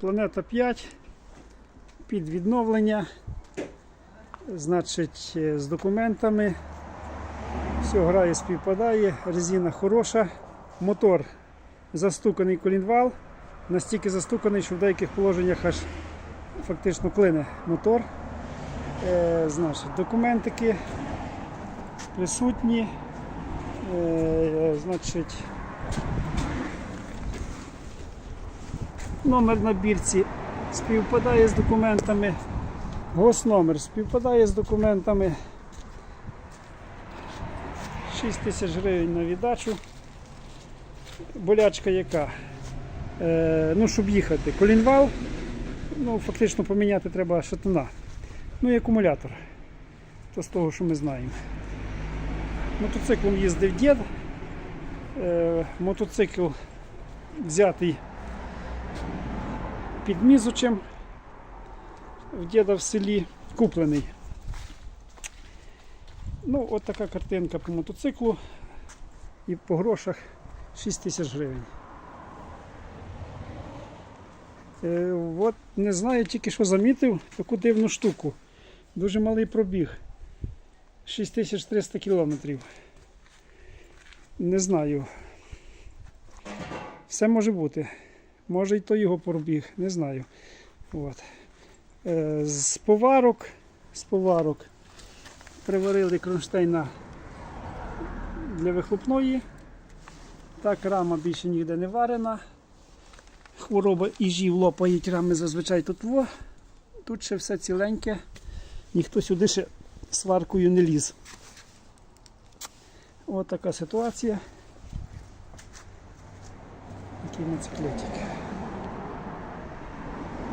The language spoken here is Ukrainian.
Планета 5 під відновлення. Значить, е, з документами. Все грає, співпадає, резина хороша, мотор застуканий колінвал, настільки застуканий, що в деяких положеннях аж фактично клине мотор. Е, значить, документики присутні. Е, значить, номер на бірці співпадає з документами. Госномер співпадає з документами. 6 тисяч гривень на віддачу. Болячка яка? Е, ну, щоб їхати. Колінвал. Ну, фактично поміняти треба шатуна. Ну і акумулятор. То з того, що ми знаємо. Мотоциклом їздив дід. Е, мотоцикл взятий під Мізучем в діда в селі, куплений. Ну, от така картинка по мотоциклу і по грошах 6 тисяч гривень. Е, от не знаю, тільки що замітив таку дивну штуку. Дуже малий пробіг. 6300 кілометрів. Не знаю. Все може бути. Може і то його пробіг, не знаю. От. Е, з поварок, з поварок приварили кронштейна для вихлопної. Так, рама більше ніде не варена. Хвороба іжів лопають рами зазвичай тут во. Тут ще все ціленьке. Ніхто сюди ще сваркою не ліз. Ось така ситуація. Такий моциклетик.